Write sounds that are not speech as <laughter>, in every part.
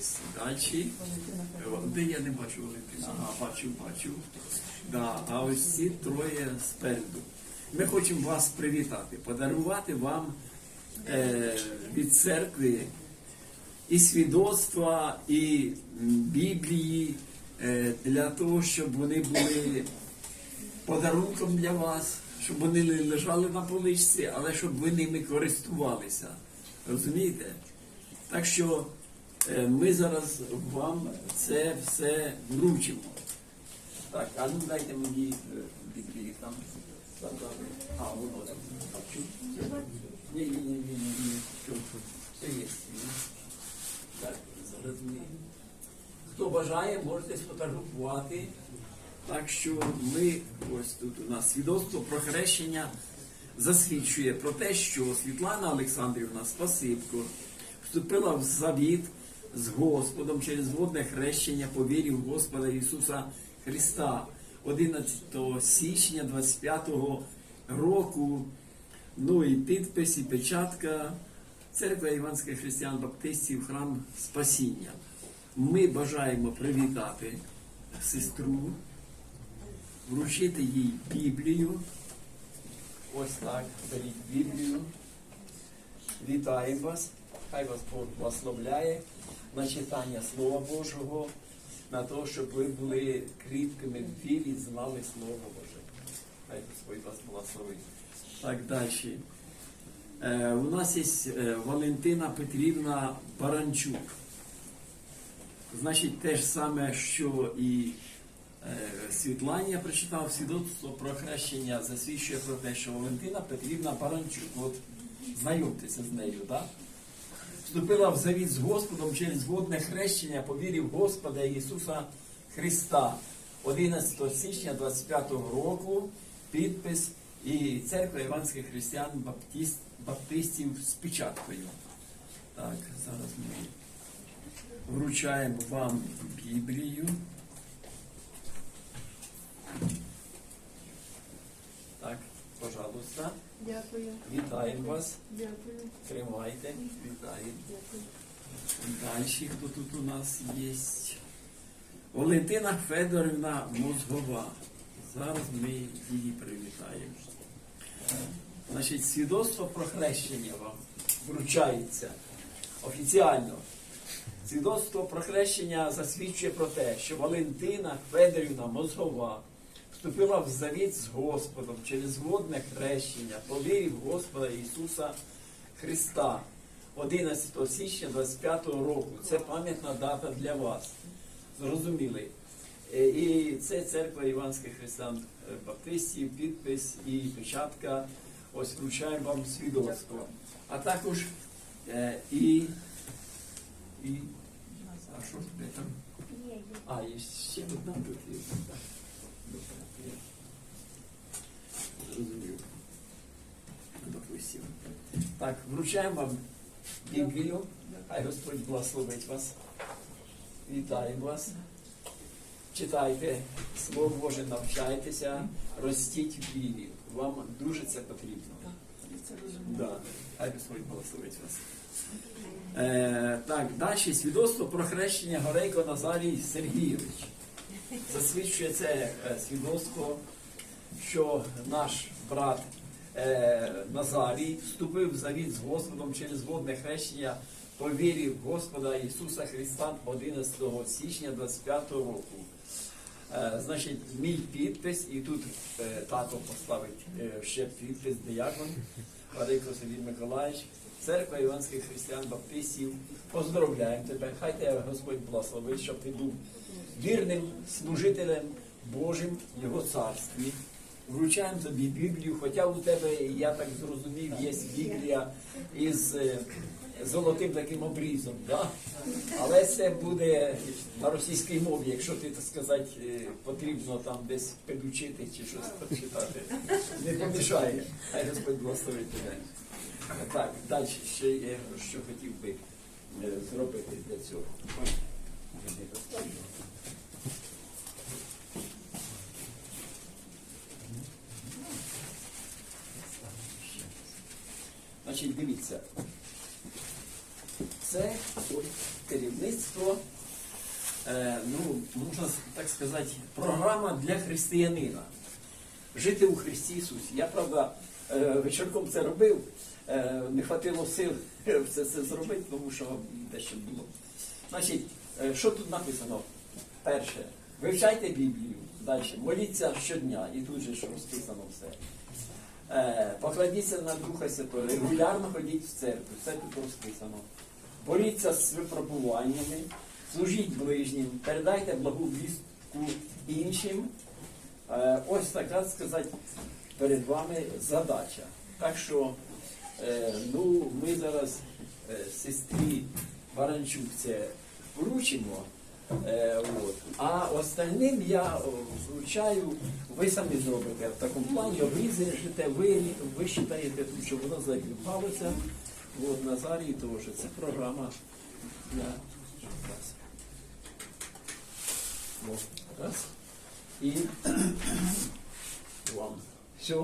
Ось далі. Де я не бачу Валентина? Ага, бачу, бачу. Да, а ось ці троє спереду. Ми хочемо вас привітати, подарувати вам е, від церкви і свідоцтва, і Біблії е, для того, щоб вони були подарунком для вас, щоб вони не лежали на поличці, але щоб ви ними користувалися. Розумієте? Так що е, ми зараз вам це все вручимо. Так, а ну дайте мені е, там. Там. А, воно там. Ні, ні, ні, ні, ні? Це є. Так, зараз ми. Хто бажає, можете сфотографувати. Так що ми, ось тут у нас свідоцтво про хрещення засвідчує про те, що Світлана Олександрівна Спасибко вступила в завіт з Господом через водне хрещення по вірі в Господа Ісуса Христа 11 січня 25-го року. Ну і підпис, і печатка Церква Іванських християн Баптистів, храм Спасіння. Ми бажаємо привітати сестру, вручити їй Біблію. Ось так, беріть Біблію. Вітаємо вас. Хай вас Бог благословляє на читання Слова Божого, на те, щоб ви були кріпкими в вірі, знали Слово Боже. Хай Господь вас благословить. Так далі. Е, у нас є е, Валентина Петрівна Баранчук. Значить, те ж саме, що і е, Світлані я прочитав свідоцтво про хрещення, засвідчує про те, що Валентина Петрівна Баранчук, от знайомтеся з нею, так? Вступила в завіт з Господом через водне хрещення по вірі в Господа Ісуса Христа 11 січня 25 року. Підпис і церква Іванських християн Баптист, Баптистів з печаткою. Так, зараз ми вручаємо вам Біблію. Так, пожалуйста. Дякую, Вітаємо вас. дякую, Тримайте. Вітаємо. дякую. Далі хто тут у нас є? Валентина Федорівна Мозгова. Зараз ми її привітаємо. Значить, свідоцтво про хрещення вам вручається офіціально. Свідоцтво про хрещення засвідчує про те, що Валентина Федорівна Мозгова вступила в завіт з Господом через водне хрещення по вірі в Господа Ісуса Христа 11 січня 25 року. Це пам'ятна дата для вас. Зрозуміли? Е, І це церква Іванських християн Баптистів, підпис і печатка. Ось вручаємо вам свідоцтво. А також е, і, і. А що ж де там? А, є ще одна тут є. Так. Добре, є. Зрозумів. Допустим. Так, вручаємо вам Біблію. Хай Господь благословить вас. Вітаємо вас. Читайте Слово Боже, навчайтеся, ростіть в вірі. Вам дуже це потрібно. Да. Хай Господь благословить вас. Е, так, далі свідоцтво про хрещення Горейко Назарій Сергійович. Засвідчує це е, свідоцтво, що наш брат Назарій вступив в завіт з Господом через водне хрещення по вірі в Господа Ісуса Христа 11 січня 25 року. Е, значить, мій підпис, і тут е, тато поставить е, ще підпис диякон Владико Сергій Миколаївич, церква Іванських християн Баптистів. Поздравляємо тебе. Хай тебе Господь благословить, щоб ти був вірним служителем Божим Його царстві. Вручаємо тобі Біблію, хоча у тебе, я так зрозумів, є Біблія із е, золотим таким обрізом, да? але це буде на російській мові, якщо ти, так сказати, е, потрібно там десь підучити чи щось почитати. Не помішає. Хай Господь благословить тебе. Так, далі ще є, що хотів би е, зробити для цього. Значить, дивіться. Це керівництво, е, ну, можна так сказати, програма для християнина. Жити у Христі Ісусі. Я, правда, е, вечірком це робив, е, не хватило сил все це зробити, тому що дещо було. Значить, е, що тут написано? Перше, вивчайте Біблію. Далі, моліться щодня, і тут же ж розписано все. Е, Покладіться на Духа Святого, регулярно ходіть в церкву, все тут розписано. Боріться з випробуваннями, служіть ближнім, передайте благу вістку іншим. Е, Ось така сказати перед вами задача. Так що е, ну, ми зараз сестрі Баранчук це вручимо. Е. А остальним я вручаю, ви самі зробите в такому плані, обрізаєте, ви, ви вважаєте, що воно закріпалося. От, Назарій теж. Це програма для вас. Раз. І <clears throat> вам. Все.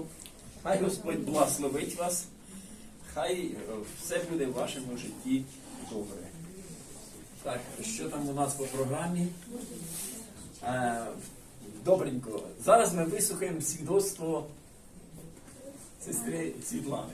Хай Господь благословить вас. Хай е, все буде в вашому житті добре. Так, що там у нас по програмі? Е, добренько. Зараз ми вислухаємо свідоцтво сестри Світлани.